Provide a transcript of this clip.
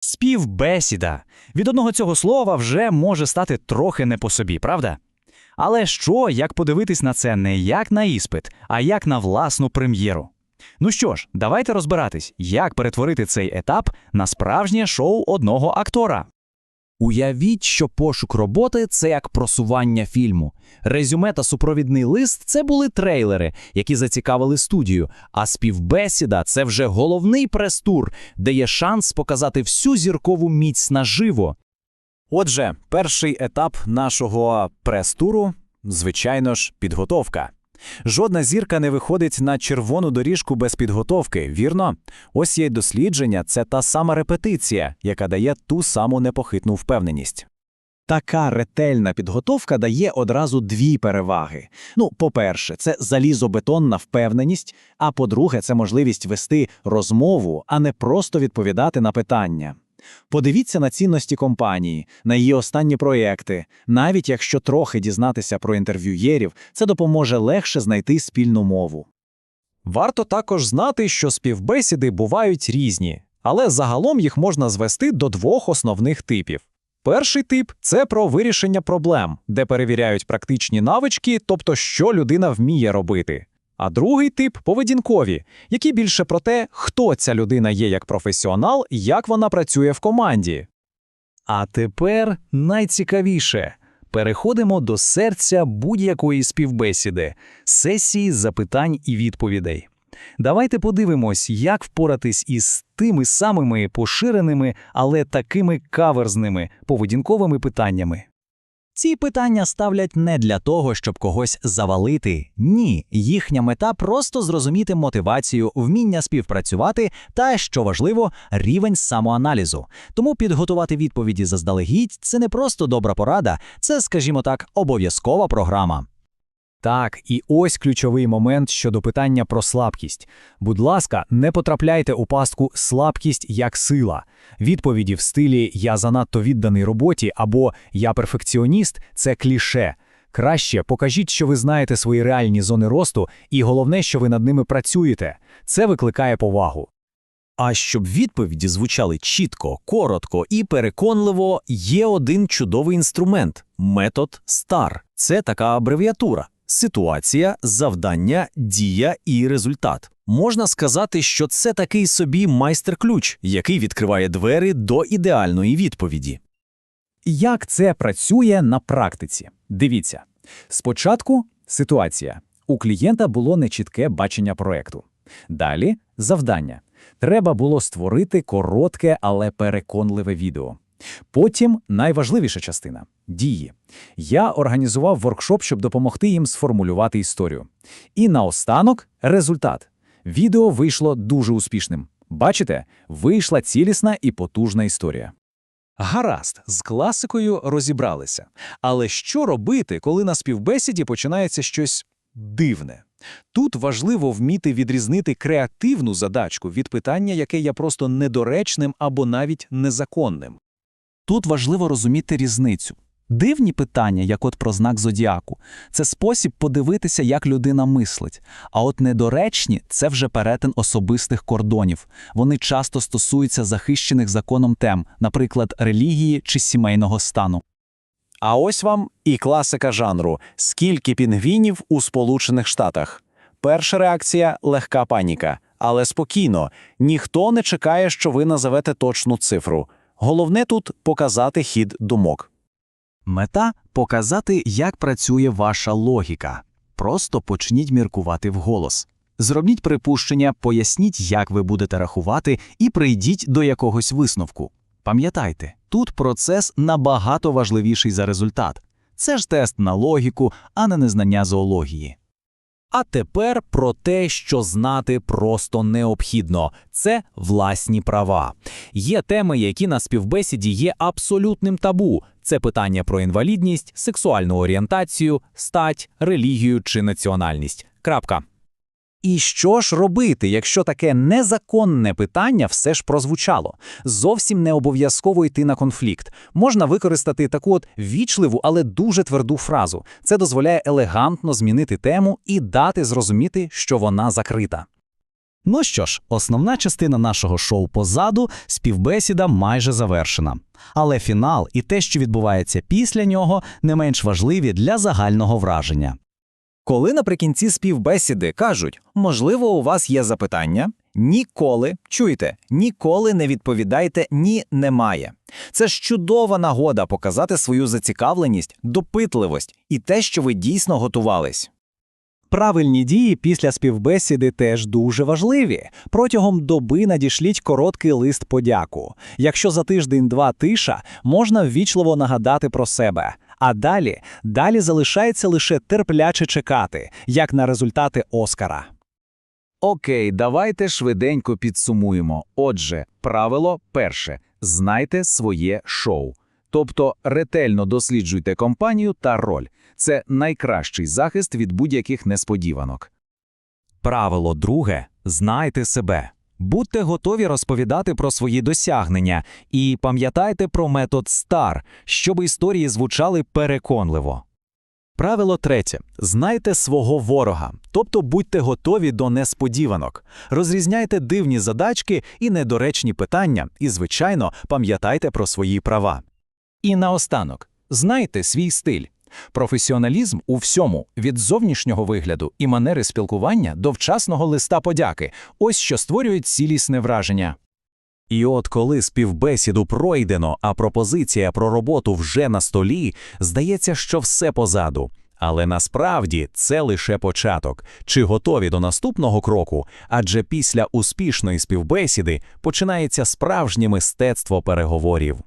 Співбесіда. Від одного цього слова вже може стати трохи не по собі, правда? Але що, як подивитись на це не як на іспит, а як на власну прем'єру? Ну що ж, давайте розбиратись, як перетворити цей етап на справжнє шоу одного актора. Уявіть, що пошук роботи це як просування фільму. Резюме та супровідний лист це були трейлери, які зацікавили студію. А співбесіда це вже головний прес-тур, де є шанс показати всю зіркову міць наживо. Отже, перший етап нашого прес-туру, звичайно ж, підготовка. Жодна зірка не виходить на червону доріжку без підготовки, вірно? Ось є дослідження, це та сама репетиція, яка дає ту саму непохитну впевненість. Така ретельна підготовка дає одразу дві переваги. Ну, по-перше, це залізобетонна впевненість, а по-друге, це можливість вести розмову, а не просто відповідати на питання. Подивіться на цінності компанії, на її останні проєкти. Навіть якщо трохи дізнатися про інтерв'юєрів, це допоможе легше знайти спільну мову. Варто також знати, що співбесіди бувають різні, але загалом їх можна звести до двох основних типів. Перший тип це про вирішення проблем, де перевіряють практичні навички, тобто що людина вміє робити. А другий тип поведінкові, які більше про те, хто ця людина є як професіонал, і як вона працює в команді. А тепер найцікавіше. Переходимо до серця будь-якої співбесіди сесії запитань і відповідей. Давайте подивимось, як впоратись із тими самими поширеними, але такими каверзними поведінковими питаннями. Ці питання ставлять не для того, щоб когось завалити. Ні, їхня мета просто зрозуміти мотивацію, вміння співпрацювати та, що важливо, рівень самоаналізу. Тому підготувати відповіді заздалегідь це не просто добра порада, це, скажімо так, обов'язкова програма. Так, і ось ключовий момент щодо питання про слабкість. Будь ласка, не потрапляйте у пастку слабкість як сила. Відповіді в стилі Я занадто відданий роботі або Я перфекціоніст це кліше. Краще покажіть, що ви знаєте свої реальні зони росту, і головне, що ви над ними працюєте. Це викликає повагу. А щоб відповіді звучали чітко, коротко і переконливо, є один чудовий інструмент метод STAR. Це така абревіатура. Ситуація, завдання, дія і результат. Можна сказати, що це такий собі майстер-ключ, який відкриває двері до ідеальної відповіді. Як це працює на практиці? Дивіться. Спочатку ситуація. У клієнта було нечітке бачення проекту. Далі завдання. Треба було створити коротке, але переконливе відео. Потім найважливіша частина дії. Я організував воркшоп, щоб допомогти їм сформулювати історію. І наостанок результат. Відео вийшло дуже успішним. Бачите, вийшла цілісна і потужна історія. Гаразд, з класикою розібралися. Але що робити, коли на співбесіді починається щось дивне? Тут важливо вміти відрізнити креативну задачку від питання, яке є просто недоречним або навіть незаконним. Тут важливо розуміти різницю. Дивні питання, як от про знак зодіаку, це спосіб подивитися, як людина мислить. А от недоречні це вже перетин особистих кордонів. Вони часто стосуються захищених законом тем, наприклад, релігії чи сімейного стану. А ось вам і класика жанру Скільки пінгвінів у Сполучених Штатах. Перша реакція легка паніка, але спокійно, ніхто не чекає, що ви назовете точну цифру. Головне тут показати хід думок. Мета показати, як працює ваша логіка. Просто почніть міркувати вголос. Зробіть припущення, поясніть, як ви будете рахувати, і прийдіть до якогось висновку. Пам'ятайте, тут процес набагато важливіший за результат. Це ж тест на логіку, а не незнання зоології. А тепер про те, що знати просто необхідно це власні права. Є теми, які на співбесіді є абсолютним табу. Це питання про інвалідність, сексуальну орієнтацію, стать, релігію чи національність. Крапка. І що ж робити, якщо таке незаконне питання все ж прозвучало? Зовсім не обов'язково йти на конфлікт. Можна використати таку от вічливу, але дуже тверду фразу. Це дозволяє елегантно змінити тему і дати зрозуміти, що вона закрита. Ну що ж, основна частина нашого шоу позаду, співбесіда майже завершена. Але фінал і те, що відбувається після нього, не менш важливі для загального враження. Коли наприкінці співбесіди кажуть, можливо, у вас є запитання, ніколи, чуєте, ніколи не відповідайте ні немає. Це ж чудова нагода показати свою зацікавленість, допитливість і те, що ви дійсно готувались. Правильні дії після співбесіди теж дуже важливі. Протягом доби надішліть короткий лист подяку. Якщо за тиждень-два тиша, можна ввічливо нагадати про себе. А далі, далі залишається лише терпляче чекати, як на результати Оскара. Окей, давайте швиденько підсумуємо. Отже, правило перше: знайте своє шоу. Тобто ретельно досліджуйте компанію та роль. Це найкращий захист від будь-яких несподіванок. Правило друге знайте себе. Будьте готові розповідати про свої досягнення і пам'ятайте про метод STAR, щоб історії звучали переконливо. Правило третє: знайте свого ворога, тобто будьте готові до несподіванок. Розрізняйте дивні задачки і недоречні питання, і, звичайно, пам'ятайте про свої права. І наостанок, знайте свій стиль. Професіоналізм у всьому від зовнішнього вигляду і манери спілкування до вчасного листа подяки. Ось що створюють цілісне враження. І от коли співбесіду пройдено, а пропозиція про роботу вже на столі, здається, що все позаду. Але насправді це лише початок. Чи готові до наступного кроку? Адже після успішної співбесіди починається справжнє мистецтво переговорів.